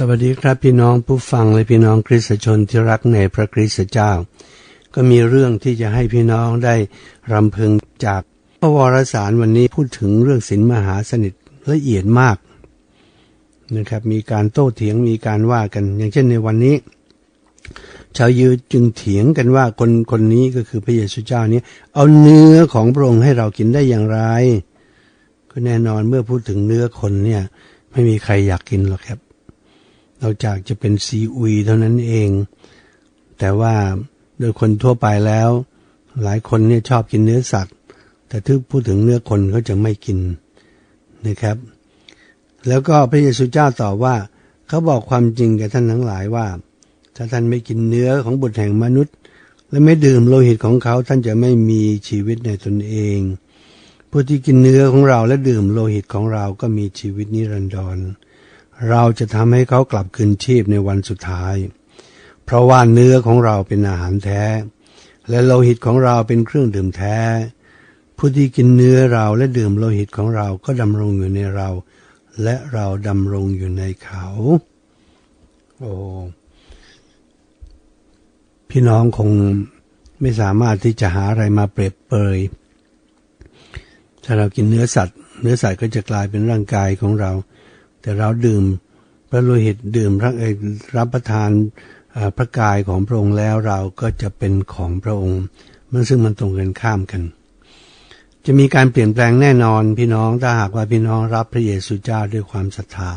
สวัสดีครับพี่น้องผู้ฟังและพี่น้องคริสตชนที่รักในพระคริสตเจ้า ก็มีเรื่องที่จะให้พี่น้องได้รำพึงจากพระวรสารวันนี้พูดถึงเรื่องศีลมหาสนิทละเอียดมากนะครับมีการโต้เถียงมีการว่ากัน อย่างเช่นในวันนี้ ชาวยิวจึงเถียงกันว่าคนคนนี้ก็คือพระเยซูเจ้านี้ เอาเนื้อของพระองค์ให้เรากินได้อย่างไร ก็แน่นอนเมื่อพูดถึงเนื้อคนเนี่ย ไม่มีใครอยากกินหรอกครับ นอกจากจะเป็นซีอุยเท่านั้นเอง แต่ว่าโดยคนทั่วไปแล้ว หลายคนเนี่ยชอบกินเนื้อสัตว์ แต่ถ้าพูดถึงเนื้อคนเขาจะไม่กินนะครับ แล้วก็พระเยซูเจ้าตอบว่า เขาบอกความจริงกับท่านทั้งหลายว่า ถ้าท่านไม่กินเนื้อของบุตรแห่งมนุษย์ และไม่ดื่มโลหิตของเขาท่านจะไม่มีชีวิตในตนเองผู้ที่กินเนื้อของเราและดื่มโลหิตของเราก็มีชีวิตนิรันดร เราจะทำให้เขากลับคืนชีพในวันสุดท้าย เพราะว่าเนื้อของเราเป็นอาหารแท้ และโลหิตของเราเป็นเครื่องดื่มแท้ ผู้ที่กินเนื้อเราและดื่มโลหิตของเราก็ดำรงอยู่ในเรา และเราดำรงอยู่ในเขา โอ้พี่น้องคงไม่สามารถที่จะหาอะไรมาเปรียบเปยถ้าเรากินเนื้อสัตว์ เนื้อสัตว์ก็จะกลายเป็นร่างกายของเรา แต่เราดื่มพระโลหิตดื่มพระรับประทานพระกายของพระองค์แล้วเราก็จะเป็นของพระองค์มันซึ่งมันตรงกันข้ามกัน จะมีการเปลี่ยนแปลงแน่นอนพี่น้องถ้าหากว่าพี่น้องรับพระเยซูเจ้าด้วยความศรัทธา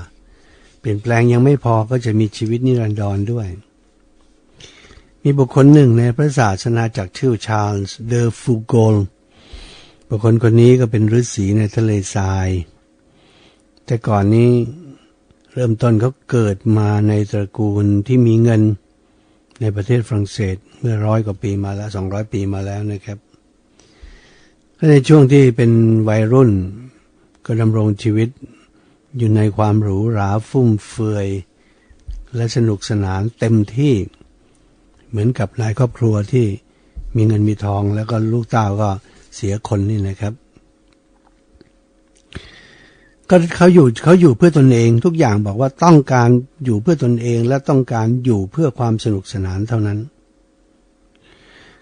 เปลี่ยนแปลงยังไม่พอก็จะมีชีวิตนิรันดรด้วย มีบุคคลหนึ่งในพระศาสนาจากชื่อชาร์ลส์เดอฟูโกลบุคคลคนนี้ก็เป็นฤาษีในทะเลทราย แต่ก่อนนี้เริ่มต้นเขาเกิดมาในตระกูลที่มีเงินในประเทศฝรั่งเศสเมื่อร้อยกว่าปีมาแล้วสองร้อยปีมาแล้วนะครับก็ในช่วงที่เป็นวัยรุ่นก็ดำรงชีวิตอยู่ในความหรูหราฟุ่มเฟือย และสนุกสนานเต็มที่เหมือนกับนายครอบครัวที่มีเงินมีทองแล้วก็ลูกเต้าก็เสียคนนี่นะครับ ก็เขาอยู่เขาอยู่เพื่อตนเองทุกอย่างบอกว่าต้องการอยู่เพื่อตนเองและต้องการอยู่เพื่อความสนุกสนานเท่านั้น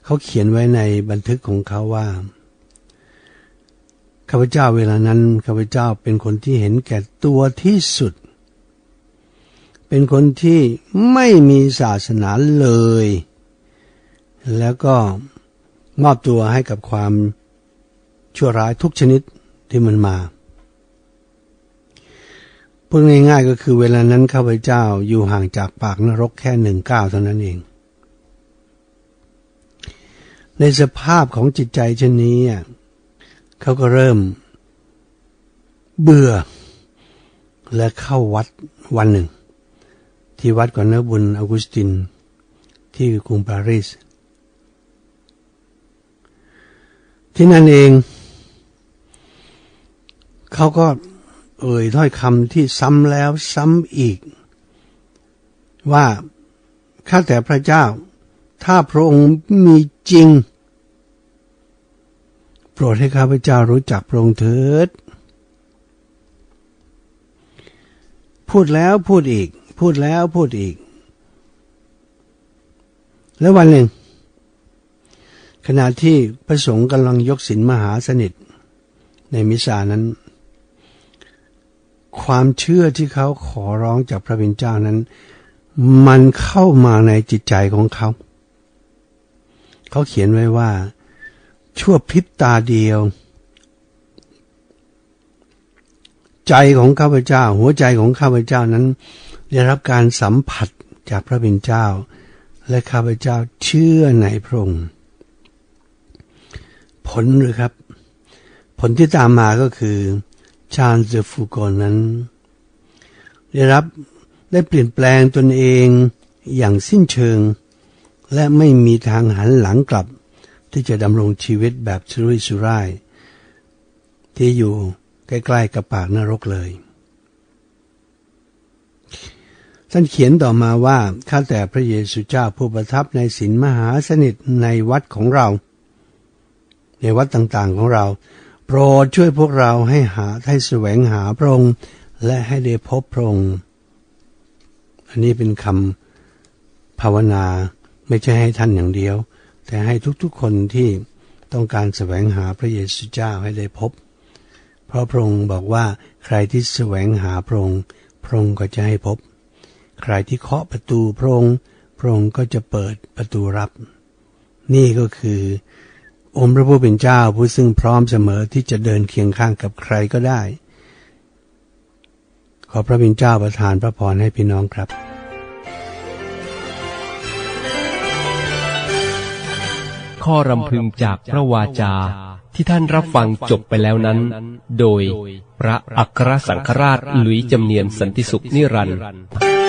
เขาเขียนไว้ในบันทึกของเขาว่าข้าพเจ้าเวลานั้นข้าพเจ้าเป็นคนที่เห็นแก่ตัวที่สุด เป็นคนที่ไม่มีศาสนาเลย แล้วก็มอบตัวให้กับความชั่วร้ายทุกชนิดที่มันมา พูดง่ายๆก็คือเวลานั้นข้าพเจ้าอยู่ห่างจากปากนรกแค่หนึ่งก้าวเท่านั้นเอง ในสภาพของจิตใจเช่นนี้เขาก็เริ่ม เบื่อ และเข้าวัดวันหนึ่ง ที่วัดก่อนนบุญออกุสติน ที่กรุงปารีสที่นั่นเอง เขาก็ เอ่ยถ้อยคำที่ซ้ำแล้วซ้ำอีก ว่าข้าแต่พระเจ้า ถ้าพระองค์มีจริง โปรดให้ข้าพเจ้ารู้จักพระองค์เถิด พูดแล้วพูดอีก พูดแล้วพูดอีก แล้ววันหนึ่ง ขณะที่พระสงฆ์กำลังยกศีลมหาสนิทในมิสานั้น ความเชื่อที่เขาขอร้องจากพระบิดเจ้านั้น มันเข้ามาในจิตใจของเขา เขาเขียนไว้ว่า ชั่วพริบตาเดียว ใจของข้าพเจ้า หัวใจของข้าพเจ้านั้น ได้รับการสัมผัสจากพระบิดเจ้า และข้าพเจ้าเชื่อในพระองค์ผลหรือครับ ผลที่ตามมาก็คือ ชาญเซฟูโกนั้น ได้รับได้เปลี่ยนแปลงตนเองอย่างสิ้นเชิง และไม่มีทางหันหลังกลับ ที่จะดำรงชีวิตแบบสุรุ่ยสุร่าย ที่อยู่ใกล้ๆกับปากนรกเลย ท่านเขียนต่อมาว่า ข้าแต่พระเยซูเจ้าผู้ประทับในศีลมหาสนิทในวัดของเรา ในวัดต่างๆของเรา โปรดช่วยพวกเราให้หาให้แสวงหาพระองค์และให้ได้พบพระองค์อันนี้เป็นคำภาวนาไม่ใช่ให้ท่านอย่างเดียว แต่ให้ทุกๆคนที่ต้องการแสวงหาพระเยซูเจ้าให้ได้พบ เพราะพระองค์บอกว่าใครที่แสวงหาพระองค์พระองค์ก็จะให้พบ ใครที่เคาะประตูพระองค์พระองค์ก็จะเปิดประตูรับ นี่ก็คือ องค์พระผู้เป็นเจ้าผู้ซึ่งพร้อมเสมอที่จะเดินเคียงข้างกับใครก็ได้ ขอพระบิณเจ้าประทานพระพรให้พี่น้องครับข้อรำพึงจากพระวาจาที่ท่านรับฟังจบไปแล้วนั้น โดยพระอัครสังฆราชหลุยจำเนียนสันติสุขนิรันดร์